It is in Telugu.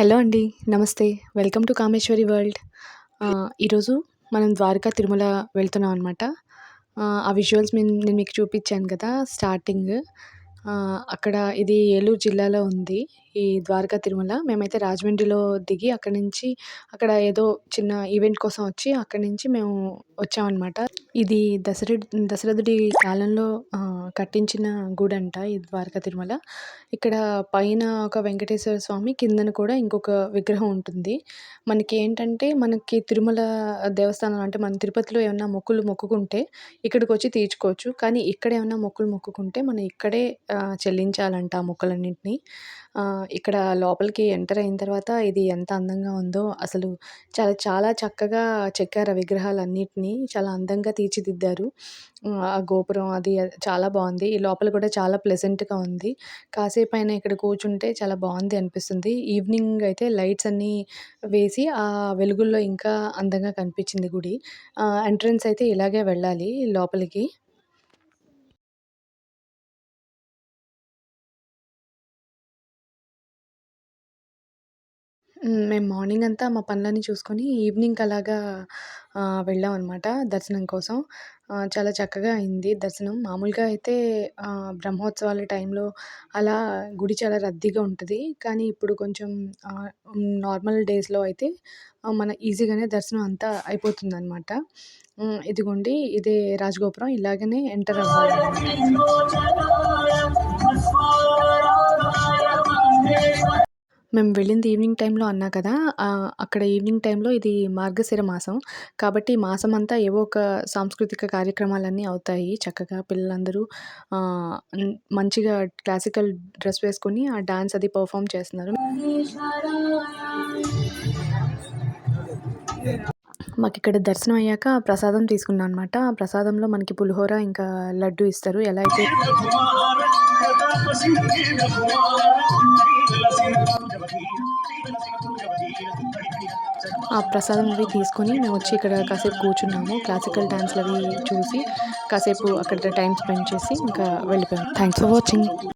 హలో అండి నమస్తే. Welcome to Kameswari world. ఈరోజు మనం ద్వారకా తిరుమల వెళ్తున్నాం అనమాట ఆ విజువల్స్ మేము నేను మీకు చూపించాను కదా స్టార్టింగ్. అక్కడ ఇది ఏలూరు జిల్లాలో ఉంది. ఈ ద్వారకా తిరుమల. మేమైతే రాజమండ్రిలో దిగి అక్కడి నుంచి అక్కడ ఏదో చిన్న ఈవెంట్ కోసం వచ్చి అక్కడి నుంచి మేము వచ్చామన్నమాట. ఇది దశరథ దశరథుడి కాలంలో కట్టించిన గుడి అంట ఈ ద్వారకా తిరుమల. ఇక్కడ పైన ఒక వెంకటేశ్వర స్వామి కిందన కూడా ఇంకొక విగ్రహం ఉంటుంది. మనకి ఏంటంటే మనకి తిరుమల దేవస్థానం అంటే మన తిరుపతిలో ఏమన్నా మొక్కులు మొక్కుకుంటే ఇక్కడికి వచ్చి తీర్చుకోవచ్చు. కానీ ఇక్కడ ఏమన్నా మొక్కులు మొక్కుకుంటే మనం ఇక్కడే చెల్లించాలంట ఆ మొక్కలన్నింటినీ. ఇక్కడ లోపలికి ఎంటర్ అయిన తర్వాత ఇది ఎంత అందంగా ఉందో అసలు చాలా చాలా చక్కగా చెక్కారు ఆ విగ్రహాలన్నిటిని. చాలా అందంగా తీర్చిదిద్దారు. ఆ గోపురం అది చాలా బాగుంది. ఈ లోపల కూడా చాలా ప్లెజెంట్గా ఉంది. కాసేపు అయినా ఇక్కడ కూర్చుంటే చాలా బాగుంది అనిపిస్తుంది. ఈవినింగ్ అయితే లైట్స్ అన్నీ వేసి ఆ వెలుగుల్లో ఇంకా అందంగా కనిపించింది గుడి. ఎంట్రన్స్ అయితే ఇలాగే వెళ్ళాలి లోపలికి. మేము మార్నింగ్ అంతా మా పనులన్నీ చూసుకొని ఈవినింగ్ అలాగా వెళ్ళాం అనమాట దర్శనం కోసం. చాలా చక్కగా అయింది దర్శనం. మామూలుగా అయితే బ్రహ్మోత్సవాల టైంలో అలా గుడి చాలా రద్దీగా ఉంటుంది. కానీ ఇప్పుడు కొంచెం నార్మల్ డేస్లో అయితే మన ఈజీగానే దర్శనం అంతా అయిపోతుంది అనమాట ఇదిగోండి ఇదే రాజగోపురం. ఇలాగనే ఎంటర్ అవ్వాలి. మేము వెళ్ళింది ఈవినింగ్ టైంలో అన్నా కదా అక్కడ ఈవినింగ్ టైంలో ఇది మార్గశిర మాసం. కాబట్టి మాసం అంతా ఏవో ఒక సాంస్కృతిక కార్యక్రమాలన్నీ అవుతాయి. చక్కగా పిల్లలందరూ మంచిగా క్లాసికల్ డ్రెస్ వేసుకొని ఆ డాన్స్ అది పర్ఫామ్ చేస్తున్నారు. మాకు ఇక్కడ దర్శనం అయ్యాక ప్రసాదం తీసుకున్నాం అనమాట ఆ ప్రసాదంలో మనకి పులిహోర ఇంకా లడ్డు ఇస్తారు. ఎలా అయితే ఆ ప్రసాదం అవి తీసుకొని మేము వచ్చి ఇక్కడ కాసేపు కూర్చున్నాము. క్లాసికల్ డ్యాన్స్లు అవి చూసి కాసేపు అక్కడ టైం స్పెండ్ చేసి ఇంకా వెళ్ళిపోయాము థ్యాంక్స్ ఫర్ వాచింగ్